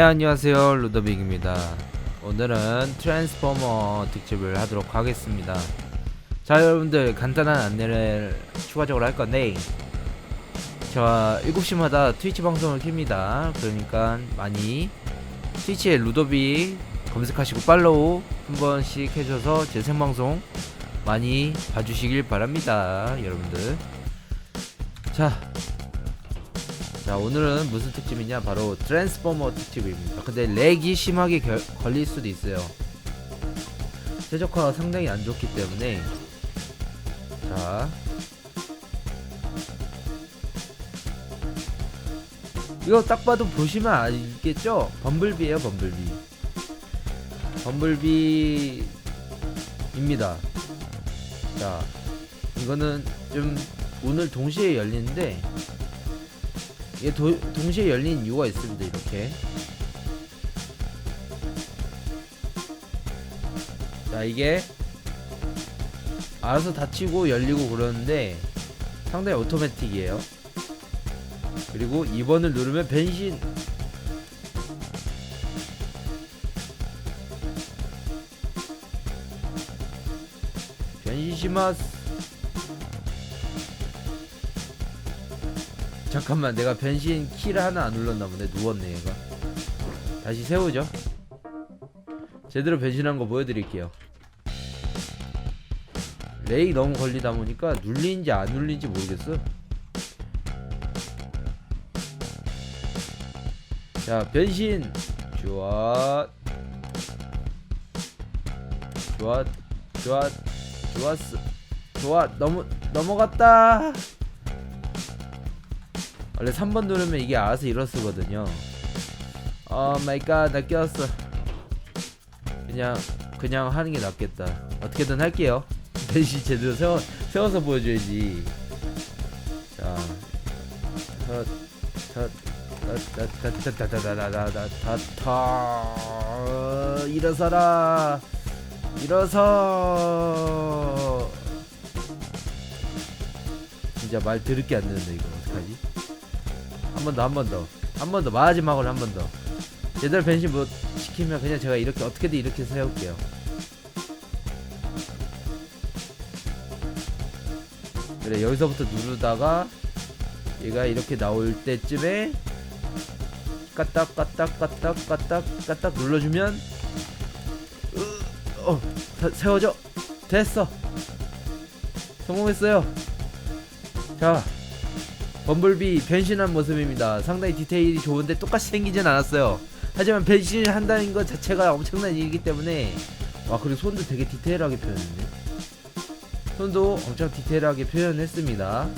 네 안녕하세요. 루더빅입니다. 오늘은 트랜스포머 특집을 하도록 하겠습니다. 자 여러분들 간단한 안내를 추가적으로 할 건데 제가 7시마다 트위치 방송을 킵니다. 그러니까 많이 트위치에 루더빅 검색하시고 팔로우 한 번씩 해줘서 제 생방송 많이 봐주시길 바랍니다 여러분들. 자 자 오늘은 무슨 특집이냐? 바로 트랜스포머 특집입니다. 근데 렉이 심하게 결, 걸릴 수도 있어요. 최적화가 상당히 안 좋기 때문에. 자. 이거 딱 봐도 보시면 알겠죠? 범블비에요 범블비. 범블비입니다. 자 이거는 좀 오늘 동시에 열리는데 이게 도, 동시에 열린 이유가 있습니다 이렇게. 자 이게 알아서 닫히고 열리고 그러는데 상당히 오토매틱이에요. 그리고 2번을 누르면 변신. 변신 시마스 잠깐만 내가 변신 키를 하나 안 눌렀나 보네. 누웠네 얘가. 다시 세우죠. 제대로 변신한 거 보여드릴게요. 레이 너무 걸리다 보니까 눌린지 안 눌린지 모르겠어. 자 변신. 좋아 좋아 좋아 좋았어 좋아 너무 넘어갔다 원래 3번 누르면 이게 알아서 일어서거든요 어 마이 갓나 꼈어 그냥 그냥 하는 게 낫겠다 어떻게든 할게요 대신 제대로 세워, 세워서 보여줘야지 자 첫, 첫, 따따따따따따따따따따 일어서라 일어서 진짜 말 들을 게 안 되는데 이거 어떡하지 한 번 더 한 번 더. 한 번 더 마지막으로 한 번 더. 제대로 변신 못 시키면 그냥 제가 이렇게 어떻게든 이렇게 세울게요. 그래 여기서부터 누르다가 얘가 이렇게 나올 때쯤에 까딱 까딱 까딱 까딱 까딱 눌러주면 으, 어 다- 세워져? 됐어. 성공했어요. 자 범블비 변신한 모습입니다. 상당히 디테일이 좋은데 똑같이 생기진 않았어요. 하지만 변신을 한다는 것 자체가 엄청난 일이기 때문에 와 그리고 손도 되게 디테일하게 표현했네. 손도 엄청 디테일하게 표현했습니다.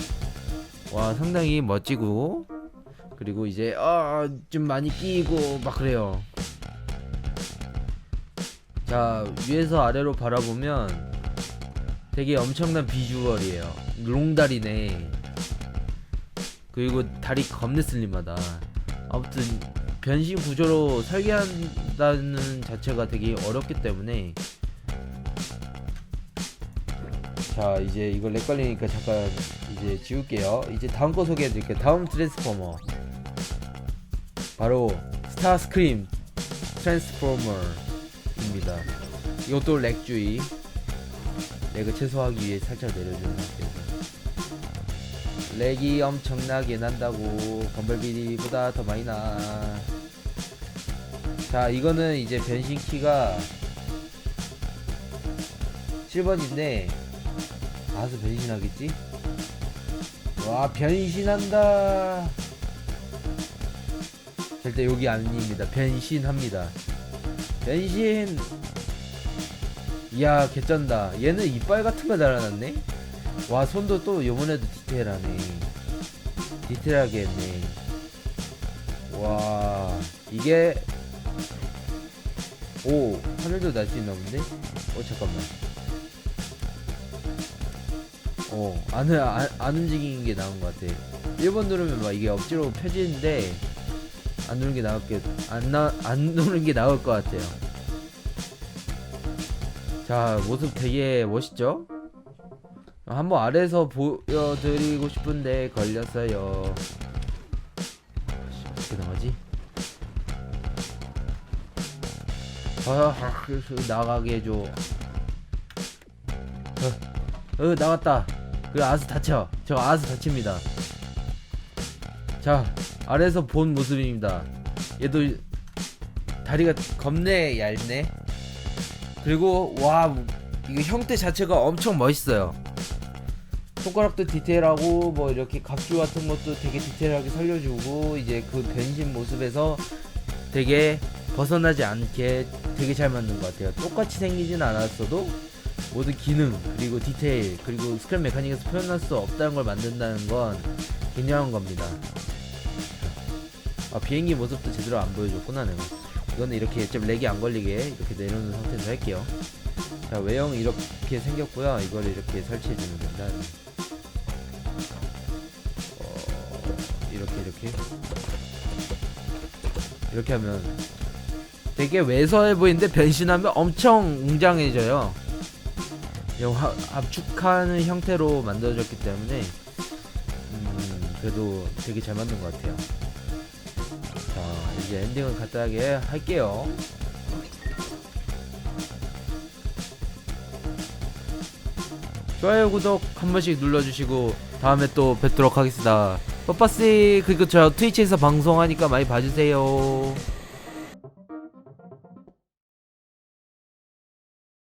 와 상당히 멋지고. 그리고 이제 어좀 많이 끼고 막 그래요. 자 위에서 아래로 바라보면 되게 엄청난 비주얼이에요. 롱다리네 그리고 다리 겁내 슬림하다. 아무튼 변신 구조로 설계한다는 자체가 되게 어렵기 때문에. 자 이제 이걸 렉걸리니까 잠깐 이제 지울게요. 이제 다음 거 소개해 드릴게요. 다음 트랜스포머. 바로 스타스크림 트랜스포머입니다. 이것도 렉주의. 렉을 최소화하기 위해 살짝 내려주는 상태에서 렉이 엄청나게 난다고 범벌비보다 더 많이 나. 자, 이거는 이제 변신 키가 7번인데 가서 변신하겠지? 와, 변신한다. 절대 여기 아닙니다. 변신합니다. 변신. 이야, 개쩐다. 얘는 이빨 같은 거 달아놨네. 와 손도 또 요번에도 디테일하네. 디테일하게 했네. 와 이게 오 하늘도 날 수 있나 본데? 어 잠깐만. 어안 안, 안 움직이는 게 나은 것 같아. 1번 누르면 막 이게 억지로 펴지는데 안 누르는 게 나을 게안나안 누르는 게 나을 것 같아요. 자 모습 되게 멋있죠? 한번 아래서 보여드리고 싶은데 걸렸어요. 어떻게 나가지? 아, 그래서 나가게 해줘. 어, 어 나갔다. 그 아스 다쳐. 저 아스 다칩니다. 자, 아래에서 본 모습입니다. 얘도 다리가 겁내 얇네. 그리고 와 이거 형태 자체가 엄청 멋있어요. 손가락도 디테일하고 뭐 이렇게 각주 같은 것도 되게 디테일하게 살려주고 이제 그 변신 모습에서 되게 벗어나지 않게 되게 잘 만든 것 같아요. 똑같이 생기진 않았어도 모든 기능 그리고 디테일 그리고 스크랩 메카닉에서 표현할 수 없다는 걸 만든다는 건 굉장한 겁니다. 아 비행기 모습도 제대로 안 보여줬구나 내가. 이거는 이렇게 좀 렉이 안 걸리게 이렇게 내려놓은 상태에서 할게요. 자 외형 이렇게 생겼고요. 이걸 이렇게 설치해 주면 된다. 이렇게 이렇게 이렇게 하면 되게 왜소해 보이는데 변신하면 엄청 웅장해져요. 이 화- 압축하는 형태로 만들어졌기 때문에 음, 그래도 되게 잘 만든 것 같아요. 자 이제 엔딩을 간단하게 할게요. 좋아요 구독 한 번씩 눌러주시고 다음에 또 뵙도록 하겠습니다. 뽀빠씨 그리고 저 트위치에서 방송하니까 많이 봐주세요.